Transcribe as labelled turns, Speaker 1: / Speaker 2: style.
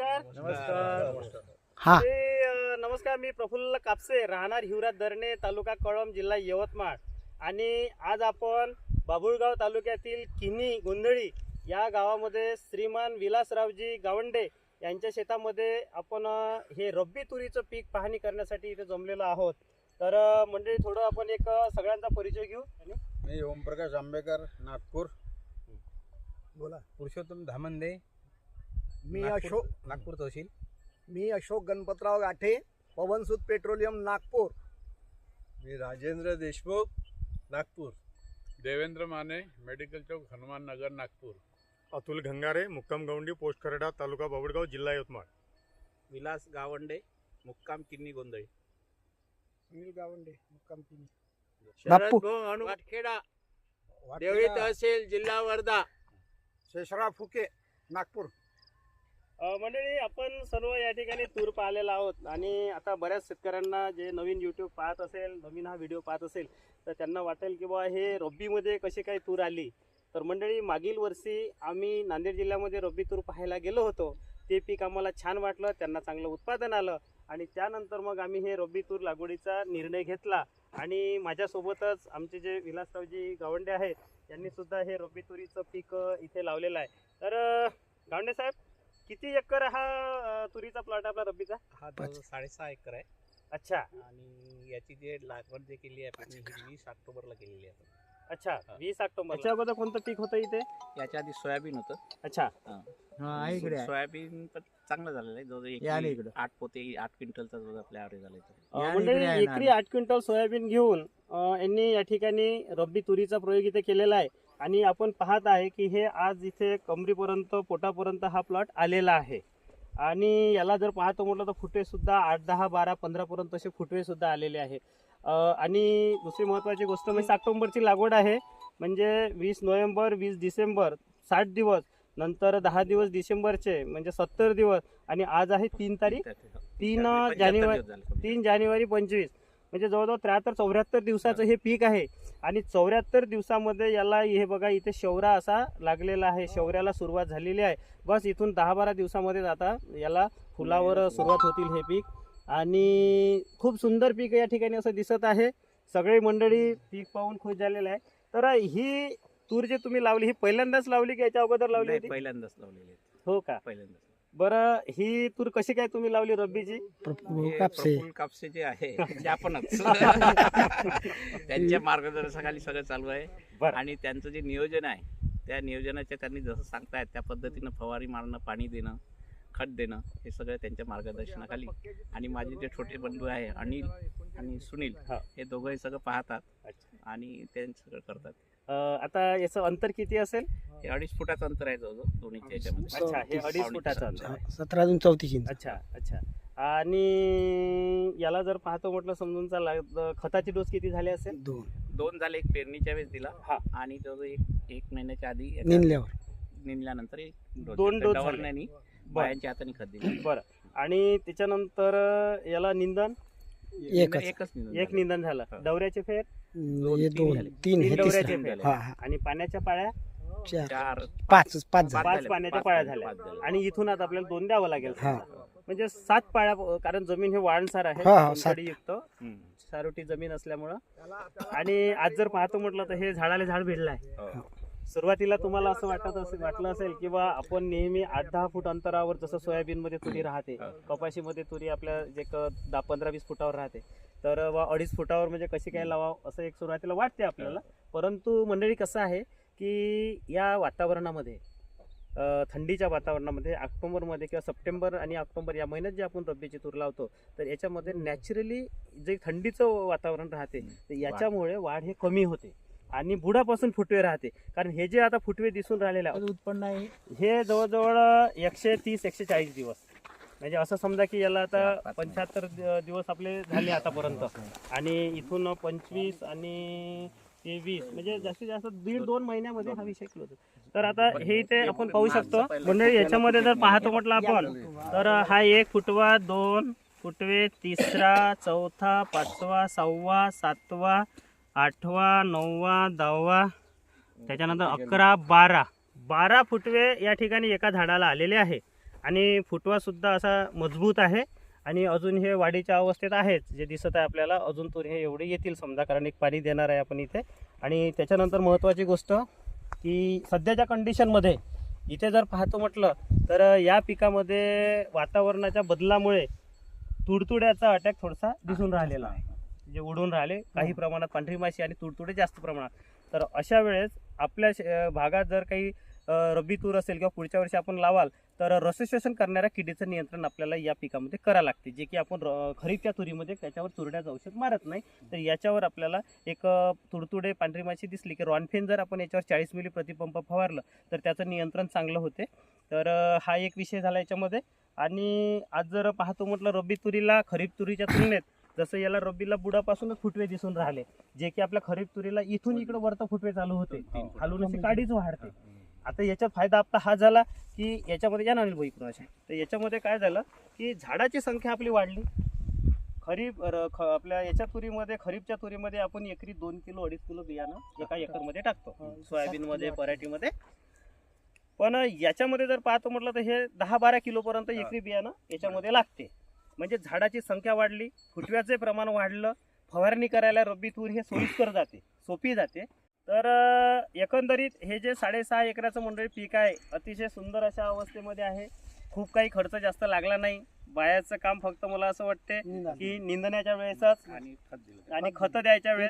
Speaker 1: नमस्कार.
Speaker 2: नमस्कार.
Speaker 3: हा.
Speaker 1: नमस्कार मी प्रफुल्ल कापसे राहणार हिवरात धरणे तालुका कळंब जिल्हा यवतमाळ. आणि आज आपण बाभुळगाव तालुक्यातील किन्ही गोंधळी या गावामध्ये श्रीमान विलासरावजी गावंडे यांच्या शेतामध्ये आपण हे रब्बी तुरीचं पीक पाहणी करण्यासाठी इथे जमलेलो आहोत. तर मंडळी थोडं आपण एक सगळ्यांचा परिचय घेऊ.
Speaker 2: मी ओमप्रकाश आंबेकर नागपूर.
Speaker 3: बोला.
Speaker 2: पुरुषोत्तम धामंदे
Speaker 3: मी
Speaker 2: नागपूर-
Speaker 3: अशोक
Speaker 2: नागपूर तहसील
Speaker 3: मी अशोक गणपतराव गाठे पवनसूत पेट्रोलियम नागपूर.
Speaker 4: मी राजेंद्र देशमुख नागपूर.
Speaker 5: देवेंद्र माने मेडिकल चौक हनुमान नगर नागपूर.
Speaker 6: अतुल घंगारे मुक्काम गौंडी पोस्ट खरडा तालुका बाबुळगाव जिल्हा यवतमाळ.
Speaker 7: विलास गावंडे मुक्काम किन्नी गोंधळी.
Speaker 3: सुनील गावंडे मुक्काम.
Speaker 7: शरद देवळी
Speaker 3: वाटेला
Speaker 7: तहसील जिल्हा वर्धा.
Speaker 3: शेषराव फुके नागपूर.
Speaker 1: मंडळी आपण सर्व या ठिकाणी तूर पाहिलेला आहोत. आणि आता बऱ्याच शेतकऱ्यांना जे नवीन यूट्यूब पाहत असेल नवीन हा व्हिडिओ पाहत असेल तर त्यांना वाटेल की बा हे रब्बीमध्ये कशी काय तूर आली? तर मंडळी मागील वर्षी आम्ही नांदेड जिल्ह्यामध्ये रब्बी तूर पाहायला गेलो होतो. ते पीक आम्हाला छान वाटलं त्यांना चांगलं उत्पादन आलं. आणि त्यानंतर मग आम्ही हे रब्बी तूर लागवडीचा निर्णय घेतला. आणि माझ्यासोबतच आमचे जे विलासरावजी गावंडे आहेत यांनीसुद्धा हे रब्बी तुरीचं पीक इथे लावलेलं आहे. तर गावंडे साहेब किती एकर हा अ, तुरीचा प्लॉट आपला रब्बीचा
Speaker 7: हा जवळ साडेसहा एकर आहे
Speaker 1: अच्छा
Speaker 7: आणि याची जे लागवड जे केली आहे आपण ही वीस ऑक्टोबरला केलेली आहे आपण.
Speaker 1: अच्छा
Speaker 7: हा.
Speaker 1: वीस ऑक्टोबर याच्या अगोदर कोणतं पीक होतं इथे
Speaker 7: याच्या आधी सोयाबीन होतं
Speaker 1: अच्छा
Speaker 7: सोयाबीन पण चांगलं झालेलं आहे जवळ
Speaker 3: या ना
Speaker 7: एक
Speaker 3: इकडं.
Speaker 7: आठ पोते आठ क्विंटलचा जवळ आपल्या ॲव्हरेज झालं इथं.
Speaker 1: अ,
Speaker 3: या
Speaker 1: मंडळी
Speaker 3: इकडे आहे ना.
Speaker 1: एकरी आठ क्विंटल सोयाबीन घेऊन अ, यांनी या ठिकाणी रब्बी तुरीचा प्रयोग इथे केलेला आहे आणि आपण पाहत आहे की हे आज इथे कमरीपर्यंत पोटापर्यंत हा प्लॉट आलेला आहे. आणि याला जर पाहतो म्हटलं तर फुटवे सुद्धा आठ दहा बारा पंधरापर्यंत असे फुटवे सुद्धा आलेले आहे. आणि दुसरी महत्त्वाची गोष्ट म्हणजे ऑक्टोबरची लागवड आहे. म्हणजे वीस नोव्हेंबर वीस डिसेंबर साठ दिवस नंतर दहा दिवस डिसेंबरचे म्हणजे सत्तर दिवस आणि आज आहे तीन तारीख तीन
Speaker 7: पंच्याहत्तर
Speaker 1: जानेवारी. तीन जानेवारी पंचवीस. म्हणजे जवळजवळ त्र्याहत्तर चौऱ्याहत्तर दिवसाचं हे पीक आहे. आणि चौऱ्याहत्तर दिवसामध्ये याला हे बघा इथे शौरा असा लागलेला आहे. शौर्याला सुरुवात झालेली आहे. बस इथून दहा बारा दिवसामध्ये आता याला फुलावर सुरुवात होतील हे पीक. आणि खूप सुंदर पीक या ठिकाणी असं दिसत आहे. सगळे मंडळी पीक पाहून खुश झालेले आहे. तर ही तूर जे तुम्ही लावली ही पहिल्यांदाच लावली की याच्या अगोदर लावली होती?
Speaker 7: पहिल्यांदाच लावलेली.
Speaker 1: हो का?
Speaker 7: पहिल्यांदाच.
Speaker 1: बरं ही तूर कशी काय तुम्ही लावली रब्बीची
Speaker 7: हे प्रफुल्ल कापसे जे आहे ते आपणच त्यांच्या मार्गदर्शनाखाली सगळं चालू आहे
Speaker 1: बरं.
Speaker 7: आणि त्यांचं जे नियोजन आहे त्या नियोजनाच्या त्यांनी जसं सांगतायत त्या पद्धतीनं फवारी मारणं पाणी देणं खत देणं हे सगळं त्यांच्या मार्गदर्शनाखाली आणि माझे जे छोटे बंधू आहे अनिल आणि सुनील
Speaker 1: हा.
Speaker 7: हे दोघंही सगळं पाहतात
Speaker 1: अच्छा.
Speaker 7: आणि ते सगळं करतात
Speaker 1: आता याचं अंतर किती असेल?
Speaker 7: हे अडीच फुटाचं अंतर आहे जवळजवळ दोन्हीच्या याच्यामध्ये.
Speaker 1: अच्छा हे अडीच फुटाचं. अंतर आहे.
Speaker 3: सतरा अजून चौतीस इंच.
Speaker 1: अच्छा अच्छा. आणि याला जर पाहतो म्हटलं समजून चला तर खताची डोस किती झाले असेल?
Speaker 3: दोन.
Speaker 7: दोन झाले एक पेरणीच्या वेळेस दिला.
Speaker 1: हा.
Speaker 7: आणि जवळ एक एक महिन्याच्या आधी
Speaker 3: निनल्यावर
Speaker 7: निघल्यानंतर एक
Speaker 1: दोन
Speaker 7: दिला.
Speaker 1: डोस
Speaker 7: डवारण्यानी बायांच्या हाताने खत दिलं.
Speaker 1: बरं. आणि त्याच्यानंतर याला निंदन?
Speaker 3: एकच.
Speaker 7: एकच निघून
Speaker 1: एक
Speaker 7: झालं.
Speaker 1: निंदन झालं.
Speaker 7: हा.
Speaker 1: डवऱ्याचे फेर?
Speaker 3: हे
Speaker 7: तीन
Speaker 3: दोन हे तिसरं. हा हा.
Speaker 1: आणि पाण्याच्या पाळ्या?
Speaker 3: चार.
Speaker 7: चार.
Speaker 3: पाच पाच झाले.
Speaker 1: पाच. पाण्याच्या
Speaker 7: पाच
Speaker 1: पाळ्या
Speaker 7: झाले,
Speaker 1: झाल्या.
Speaker 7: पाच.
Speaker 1: आणि इथून आता आपल्याला दोन द्यावं लागेल.
Speaker 3: हा.
Speaker 1: म्हणजे सात पाळ्या कारण जमीन हे वाळणसार आहे.
Speaker 3: हा, हा, सात.
Speaker 1: युक्त
Speaker 7: हम्म.
Speaker 1: सारोटी जमीन असल्यामुळं. आणि आज जर पाहतो म्हटलं तर हे झाडाला झाड भिडलं आहे.
Speaker 7: हो.
Speaker 1: सुरुवातीला तुम्हाला असं वाटत असेल वाटलं असेल की बा आपण नेहमी आठ दहा फूट अंतरावर जसं सोयाबीन मध्ये तुरी राहते
Speaker 7: हा.
Speaker 1: कपाशीमध्ये तुरी आपल्या जे क दहा पंधरा वीस फुटावर राहते तर बा अडीच फुटावर म्हणजे कशी काय लावावं असं एक सुरुवातीला वाटते आपल्याला. परंतु मंडळी कसं आहे की या वातावरणामध्ये थंडीच्या वातावरणामध्ये ऑक्टोबरमध्ये किंवा सप्टेंबर आणि ऑक्टोबर या महिन्यात जे आपण रब्बीची तूर लावतो तर याच्यामध्ये नॅचरली जे थंडीचं वातावरण राहते तर याच्यामुळे वाढ हे कमी होते आणि बुडापासून फुटवे राहते. कारण हे जे आता फुटवे दिसून राहिलेले आहे,
Speaker 3: उत्पन्न आहे
Speaker 1: हे जवळजवळ एकशे तीस एकशे चाळीस दिवस. म्हणजे असं समजा की याला आता पंच्याहत्तर दिवस आपले झाले आतापर्यंत. आणि इथून पंचवीस आणि तेवीस म्हणजे जास्तीत जास्त दीड दोन महिन्यामध्ये हा विषय क्लोज तर आता हे इथे आपण पाहू शकतो. मंडळी याच्यामध्ये जर पाहतो म्हटलं आपण तर हा एक फुटवा दोन फुटवे तिसरा चौथा पाचवा सहावा सातवा आठवा नववा दहावा त्याच्यानंतर अकरा बारा. बारा फुटवे या ठिकाणी एका झाडाला आलेले आहे. आणि फुटवासुद्धा असा मजबूत आहे. आणि अजून हे वाढीच्या अवस्थेत आहेत जे दिसत आहे आपल्याला अजून तर हे एवढे येतील समजा कारण एक पाणी देणार आहे आपण इथे. आणि त्याच्यानंतर महत्त्वाची गोष्ट की सध्याच्या कंडिशनमध्ये इथे जर पाहतो म्हटलं तर या पिकामध्ये वातावरणाच्या बदलामुळे तुडतुड्याचा अटॅक थोडासा दिसून राहिलेला आहे. जे उडून राहिले काही प्रमाणात पांढरी माशी आणि तुडतुडे जास्त प्रमाणात. तर अशा वेळेस आपल्या भागात जर काही रब्बी तूर असेल किंवा पुढच्या वर्षी आपण लावाल तर रसशोषण करणाऱ्या किडीचं नियंत्रण आपल्याला या पिकामध्ये करावं लागते. जे की आपण खरीपच्या तुरीमध्ये त्याच्यावर तुरड्याचं औषध मारत नाही. तर याच्यावर आपल्याला एक तुडतुडे पांढरी माशी दिसली की रॉनफेन जर आपण याच्यावर चाळीस मिली प्रतिपंप फवारलं तर त्याचं नियंत्रण चांगलं होते. तर हा एक विषय झाला याच्यामध्ये. आणि आज जर पाहतो म्हटलं रब्बी तुरीला खरीप तुरीच्या तुलनेत जसं याला रब्बीला बुडापासूनच फुटवे दिसून राहिले जे की आपल्या खरीप तुरीला इथून इकडे वरतं फुटवे चालू होते. खालून अशी काडीच वाढते. आता याच्यात फायदा आपला हा झाला की याच्यामध्ये या नाणी इकडून अशा तर याच्यामध्ये काय झालं की झाडाची संख्या आपली वाढली. खरीप ख- आपल्या याच्या तुरीमध्ये खरीपच्या तुरीमध्ये आपण एकरी दोन किलो अडीच किलो बियाणं एका एकरमध्ये टाकतो. सोयाबीनमध्ये पराठीमध्ये. पण याच्यामध्ये जर पाहतो म्हटलं तर हे दहा बारा किलोपर्यंत एकरी बियाणं याच्यामध्ये लागते. म्हणजे झाडाची संख्या वाढली फुटव्याचे प्रमाण वाढलं फवारणी करायला रब्बी तूर हे सोयीस्कर जाते सोपी जाते. तर एकंदरीत हे जे साडेसहा एकराचं मंडळी पीक आहे अतिशय सुंदर अशा अवस्थेमध्ये आहे. खूप काही खर्च जास्त लागला नाही. बायाचं काम फक्त मला असं वाटते की निंदण्याच्या वेळेसच
Speaker 7: आणि खत दिलं.
Speaker 1: आणि खतं द्यायच्या वेळेस